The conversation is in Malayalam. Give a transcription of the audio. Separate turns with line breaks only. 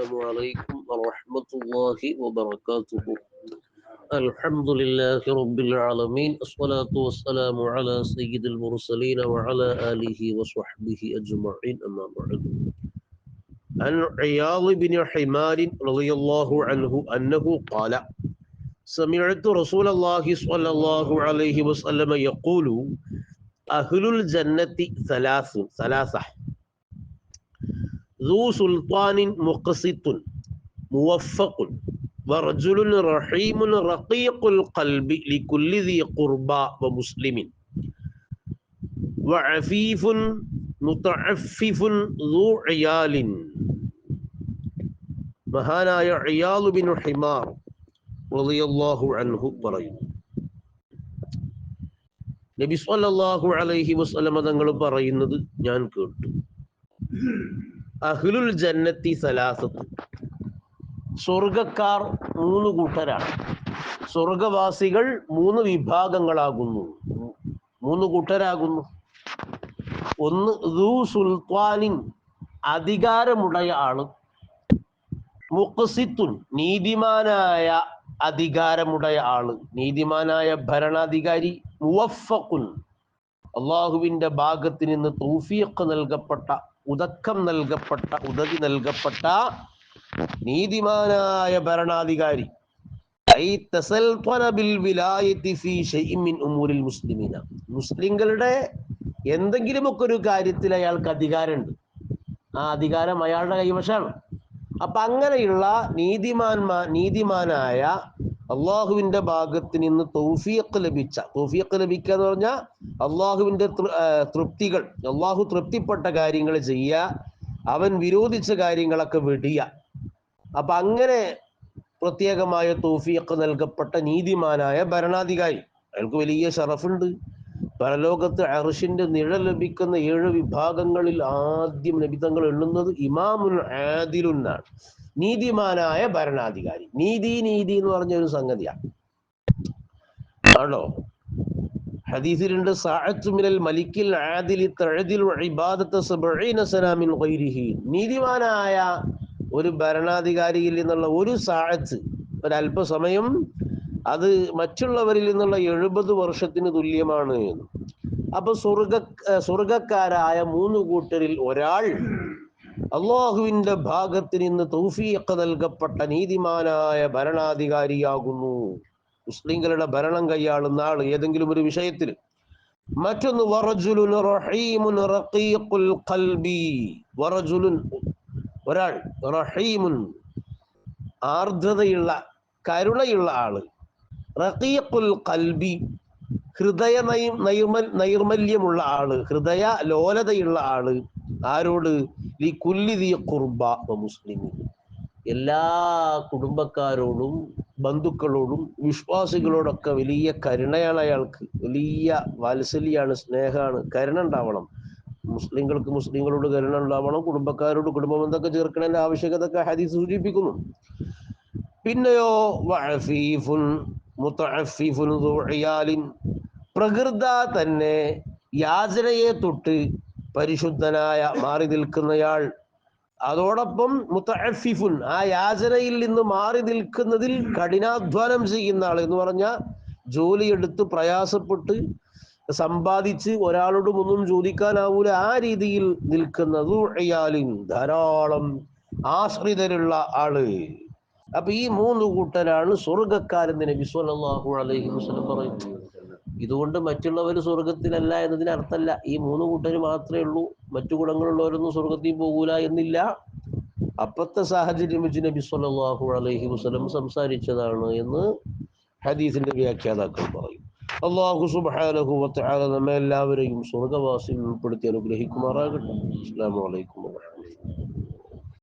السلام عليكم ورحمة الله وبركاته. الحمد لله رب العالمين الصلاة والسلام على سيد المرسلين وعلى آله وصحبه أجمعين أما بعد. عن عياض بن حمار رضي الله عنه أنه قال سمعت رسول الله صلى الله عليه وسلم يقول أهل الجنة ثلاث ثلاثة. ذو سلطان مقسط موفق ورجل رحيم رقيق القلب لكل ذي قربى ومسلم وعفيف متعفف ذو عيال മഹാനായ അയാളു ബിൻ ഹിമാർ റളിയല്ലാഹു അൻഹു പറയുന്നു നബി സ്വല്ലല്ലാഹു അലൈഹി വസല്ലമ തങ്ങൾ പറയുന്നത് ഞാൻ കേട്ടു അഹ്ലുൽ ജന്നത്തി സലാസത്ത്. സ്വർഗക്കാർ മൂന്ന് കൂട്ടരാണ്. സ്വർഗവാസികൾ മൂന്ന് വിഭാഗങ്ങളാകുന്നു. മൂന്ന് കൂട്ടരാകുന്നു. ഒന്ന് ദൂ സുൽത്താനിൻ അധികാരമുടയ ആൾ. മുഖസിത്തുൻ നീതിമാനായ അധികാരമുടയ ആൾ. നീതിമാനായ ഭരണാധികാരി മുവഫക്കുൻ. അള്ളാഹുവിന്റെ ഭാഗത്ത് നിന്ന് തൗഫീഖ് നൽകപ്പെട്ട ഉദക്കം നൽകപ്പെട്ട ഉദവി നൽകപ്പെട്ട നീതിമാനായ ഭരണാധികാരി. മുസ്ലിങ്ങളുടെ എന്തെങ്കിലുമൊക്കെ ഒരു കാര്യത്തിൽ അയാൾക്ക് അധികാരമുണ്ട്. ആ അധികാരം അയാളുടെ കൈവശമാണ്. അപ്പൊ അങ്ങനെയുള്ള നീതിമാന്മാ നീതിമാനായ അള്ളാഹുവിന്റെ ഭാഗത്ത് നിന്ന് തൗഫീഖ് ലഭിച്ച തൗഫീഖ് ലഭിക്കുക എന്ന് പറഞ്ഞാൽ അള്ളാഹുവിന്റെ തൃ- തൃപ്തികൾ അള്ളാഹു തൃപ്തിപ്പെട്ട കാര്യങ്ങൾ ചെയ്യുക അവൻ വിരോധിച്ച കാര്യങ്ങളൊക്കെ വെടിയ അപ്പൊ അങ്ങനെ പ്രത്യേകമായ തൗഫീഖ് നൽകപ്പെട്ട നീതിമാനായ ഭരണാധികാരി അയാൾക്ക് വലിയ ഷറഫുണ്ട് പരലോകത്ത് അർഷിന്റെ നിഴൽ ലഭിക്കുന്ന ഏഴ് വിഭാഗങ്ങളിൽ ആദ്യം ലഭിതങ്ങൾ എണ്ണുന്നത് ഇമാമുൽ ആദിലുന്നാണ്. നീതിമാനായ ഭരണാധികാരി. നീതി നീതി എന്ന് പറഞ്ഞ ഒരു സംഗതിയാണ്. ആണോ? ഹദീസിലുണ്ട് സാഅത്തുമിനൽ മലിക്കിൽ ആദിലി തഴതിൽ ഇബാദത്ത സബഈന നീതിമാനായ ഒരു ഭരണാധികാരിയിൽ നിന്നുള്ള ഒരു സാഅത്ത് ഒരല്പസമയം അത് മറ്റുള്ളവരിൽ നിന്നുള്ള എഴുപത് വർഷത്തിന് തുല്യമാണ്. അപ്പൊ സ്വർഗ സ്വർഗക്കാരായ മൂന്ന് കൂട്ടരിൽ ഒരാൾ അള്ളാഹുവിന്റെ ഭാഗത്ത് നിന്ന് തൗഫീഖ് നൽകപ്പെട്ട നീതിമാനായ ഭരണാധികാരിയാകുന്നു. മുസ്ലിങ്ങളുടെ ഭരണം കൈയാളുന്ന ആൾ ഏതെങ്കിലും ഒരു വിഷയത്തിൽ. മറ്റൊന്ന് റഹീമുൻ റഖീഖുൽ ഖൽബി. വറജുലുൻ ഒരാൾ റഹീമുൻ ആർദ്രതയുള്ള കരുണയുള്ള ആൾ. റഖീഖുൽ ഖൽബി ഹൃദയ നൈ- നൈർമല്യമുള്ള ആൾ ഹൃദയ ലോലതയുള്ള ആൾ. ആരോട്? ലി ഖുർബ കുർബ മുസ്ലിം എല്ലാ കുടുംബക്കാരോടും ബന്ധുക്കളോടും വിശ്വാസികളോടൊക്കെ വലിയ കരുണയാണ് അയാൾക്ക്. വലിയ വാത്സല്യാണ് സ്നേഹമാണ്. കരുണ ഉണ്ടാവണം മുസ്ലിങ്ങൾക്ക് മുസ്ലിങ്ങളോട് കരുണ ഉണ്ടാവണം കുടുംബക്കാരോട് കുടുംബബന്ധമൊക്കെ ചേർക്കണതിന്റെ ആവശ്യകത ഹദീസ് സൂചിപ്പിക്കുന്നു പിന്നെയോ വഅഫീഫുൻ പ്രകൃത തന്നെ യാചനയെ തൊട്ട് പരിശുദ്ധനായ മാറി നിൽക്കുന്നയാൾ. അതോടൊപ്പം മുത്തഅഫിഫുൻ ആ യാചനയിൽ നിന്ന് മാറി നിൽക്കുന്നതിൽ കഠിനാധ്വാനം ചെയ്യുന്ന ആൾ എന്ന് പറഞ്ഞാൽ ജോലിയെടുത്ത് പ്രയാസപ്പെട്ട് സമ്പാദിച്ച് ഒരാളോടും ഒന്നും ചോദിക്കാനാവൂല. ആ രീതിയിൽ നിൽക്കുന്നത് ധാരാളം ആശ്രിതരുള്ള ആൾ. അപ്പൊ ഈ മൂന്ന് കൂട്ടരാണ് സ്വർഗക്കാരെന്ന് നബി സല്ലല്ലാഹു അലൈഹി വസല്ലം പറയുന്നു ഇതുകൊണ്ട് മറ്റുള്ളവർ സ്വർഗത്തിലല്ല എന്നതിന് അർത്ഥമല്ല. ഈ മൂന്ന് കൂട്ടർ മാത്രമേ ഉള്ളൂ. മറ്റു ഗുണങ്ങളുള്ളവരൊന്നും സ്വർഗത്തിൽ പോകൂല എന്നില്ല. അപ്പത്തെ സാഹചര്യം വെച്ച് നബി സല്ലല്ലാഹു അലൈഹി വസല്ലം സംസാരിച്ചതാണ് എന്ന് ഹദീസിന്റെ വ്യാഖ്യാതാക്കൾ പറയും. അള്ളാഹു സുബ്ഹാനഹു വതആല നമ്മെ എല്ലാവരെയും സ്വർഗവാസികൾ ഉൾപ്പെടുത്തി അനുഗ്രഹിക്കുമാറാകട്ടെ. അസ്സലാമു അലൈക്കും